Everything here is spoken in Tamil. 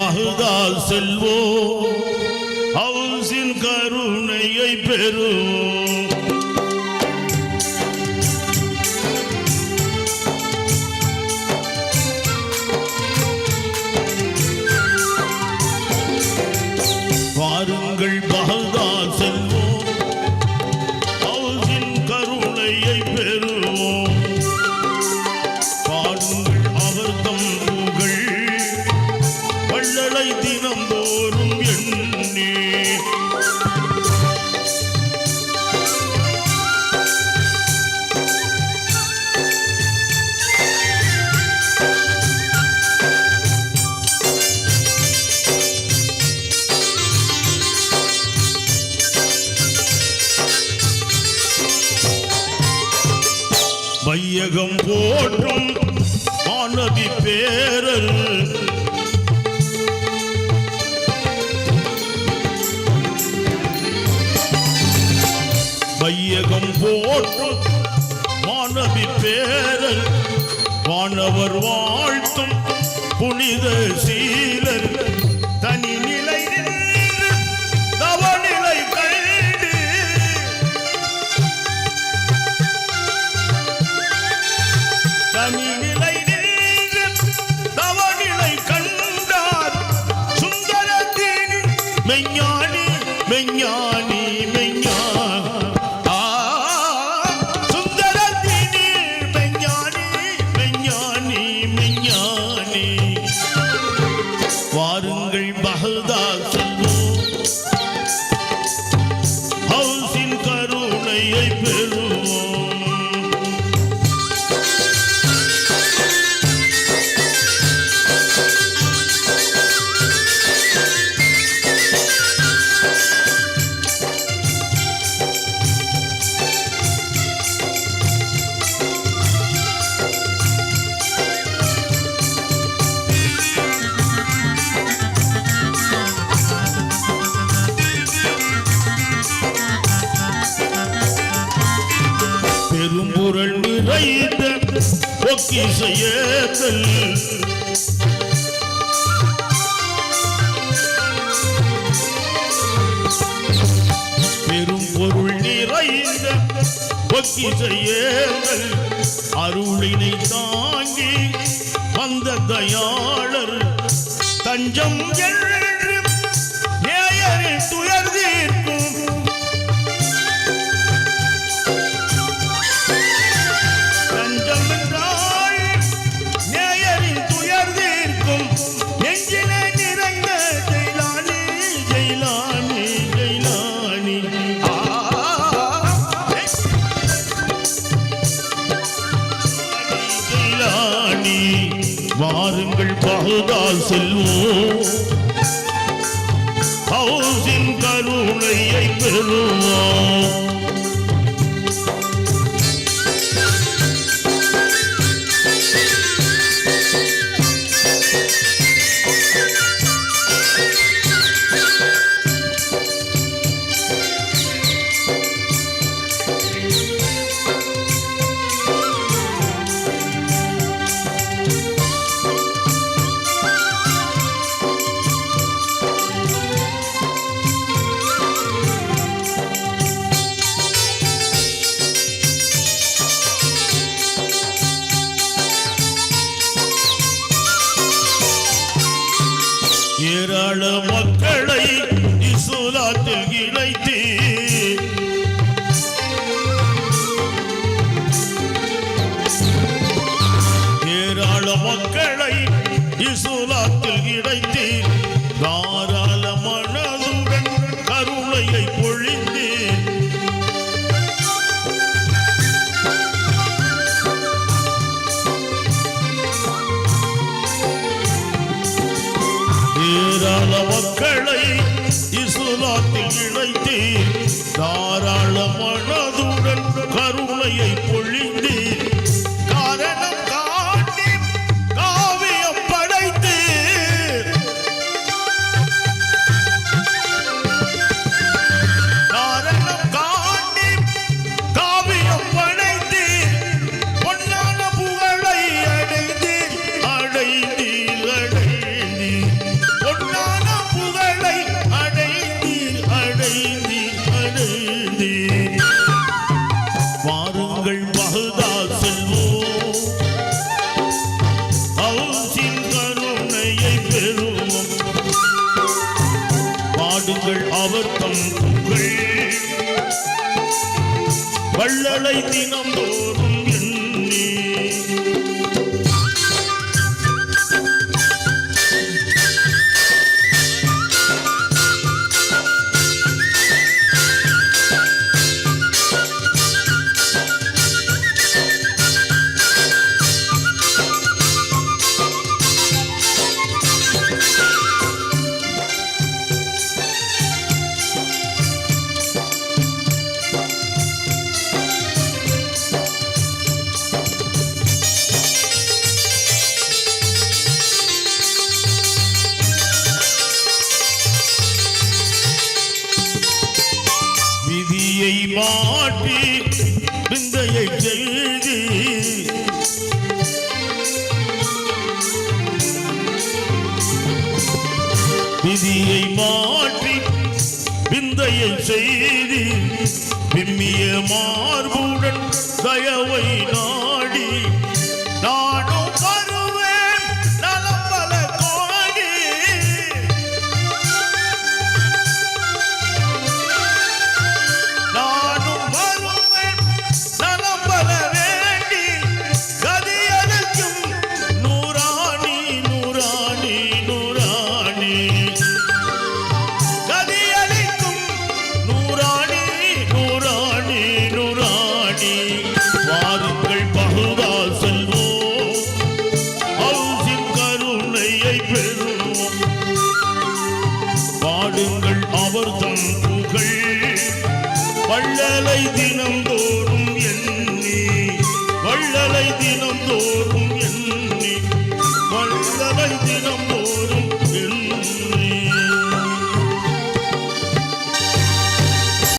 அகுதால் செல்வோ ஹவுசின் கருணையை பெறுவோம். போற்றும் மாணவி பேரல். வையகம் போற்றும் மாணவி பேரல். வானவர் வாழ்த்தும் புனித சீலர்கள் பெரும்புரள் நிறைந்த பெரும் பொருள் நிறைந்த பொக்கிசையேத்தல் அருளினை தாங்கி வந்த தயாளர் தஞ்சம் என்று தீர்க்கும் நெஞ்சிலே நிறைந்த ஜெயிலானி ஜெயிலானி ஜெயிலானி. ஜெயிலானி. வாருங்கள் பகுதால் செல்வோம். ஹவுசின் கருணையை பெறுவோம். ஏராள மக்களை இசுலாத்தில் இணைத்து ஏராள மக்களை இசுலாத்தில் இணைத்தீர். தாராள அவள் அவர் தம் வள்ளலை தினந்தோறும் விதியை மாற்றி விந்தையை செய்தி விம்மிய மார்புடன் தயவை நான் வள்ளலை தினம்தோறும் எண்ணி வள்ளலை தினம்தோறும் எண்ணி வள்ளலை தினம்தோறும் எண்ணி.